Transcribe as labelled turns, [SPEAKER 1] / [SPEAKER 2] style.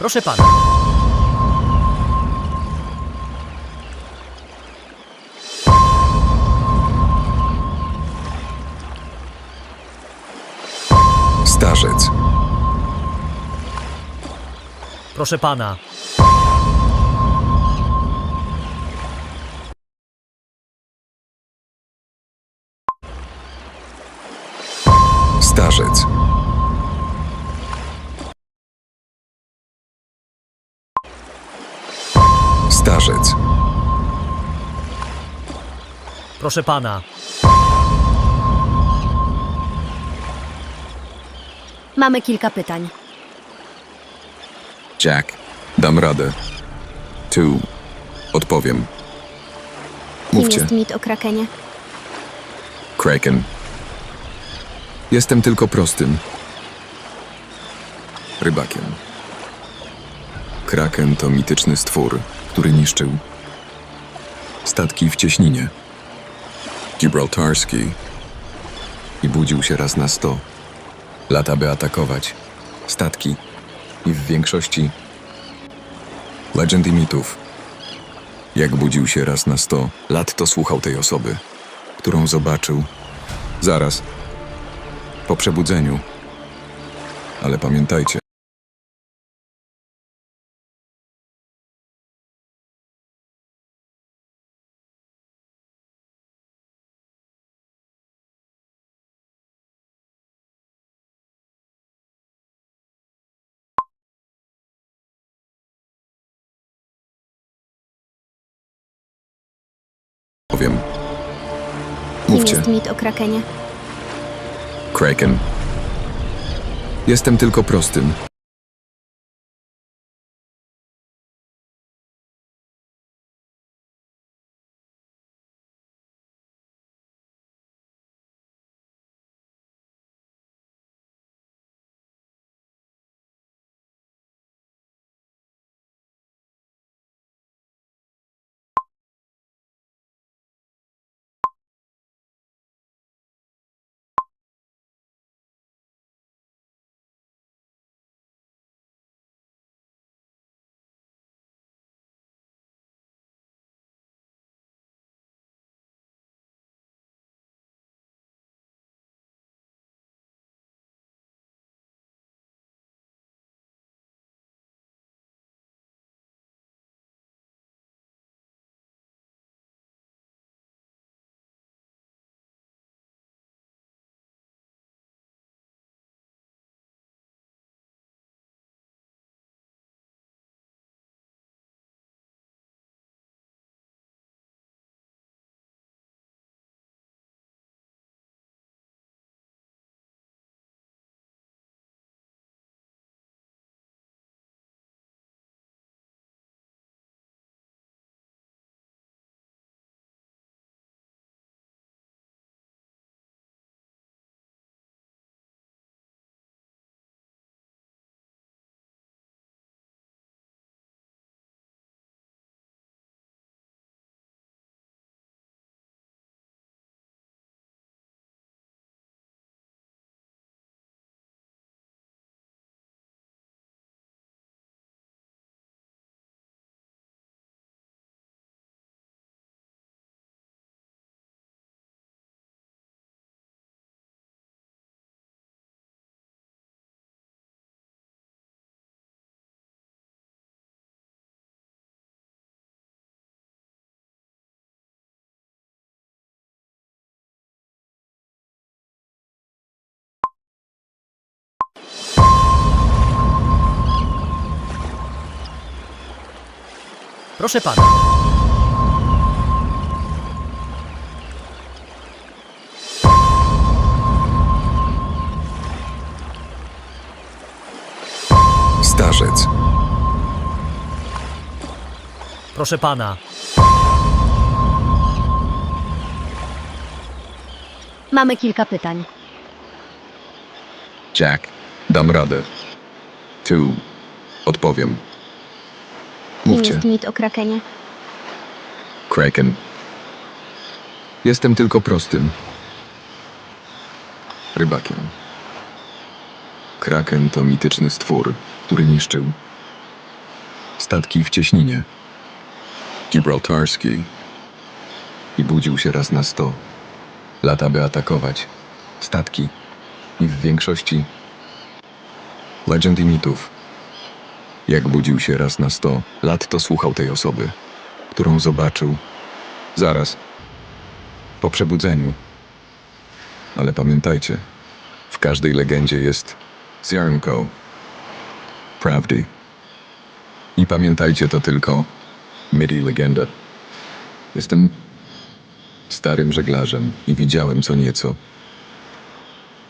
[SPEAKER 1] Proszę pana.
[SPEAKER 2] Starzec.
[SPEAKER 1] Proszę pana. Proszę pana.
[SPEAKER 3] Mamy kilka pytań.
[SPEAKER 2] Jack. Dam radę. Tu. Odpowiem.
[SPEAKER 3] Kim
[SPEAKER 2] Mówcie.
[SPEAKER 3] jest mit o Krakenie?
[SPEAKER 2] Kraken. Jestem tylko prostym. Rybakiem. Kraken to mityczny stwór, który niszczył statki w cieśninie. Gibraltarski. I budził się raz na sto. Lata by atakować statki i w większości legend i mitów. Jak budził się raz na sto lat, to słuchał tej osoby, którą zobaczył zaraz po przebudzeniu. Ale pamiętajcie,
[SPEAKER 3] Kim
[SPEAKER 2] Mówcie.
[SPEAKER 3] jest mit o Krakenie?
[SPEAKER 2] Kraken. Jestem tylko prostym.
[SPEAKER 1] Proszę pana.
[SPEAKER 2] Starzec.
[SPEAKER 1] Proszę pana.
[SPEAKER 3] Mamy kilka pytań.
[SPEAKER 2] Jack. Dam radę. Tu. Odpowiem.
[SPEAKER 3] Kim
[SPEAKER 2] Mówcie.
[SPEAKER 3] jest mit o Krakenie?
[SPEAKER 2] Kraken. Jestem tylko prostym. Rybakiem. Kraken to mityczny stwór, który niszczył statki w cieśninie. Gibraltarski. I budził się raz na sto lat, aby atakować statki. I w większości legend i mitów. Jak budził się raz na sto lat, to słuchał tej osoby, którą zobaczył zaraz po przebudzeniu. Ale pamiętajcie, w każdej legendzie jest ziarnko prawdy. I pamiętajcie to tylko midi legenda. Jestem starym żeglarzem i widziałem co nieco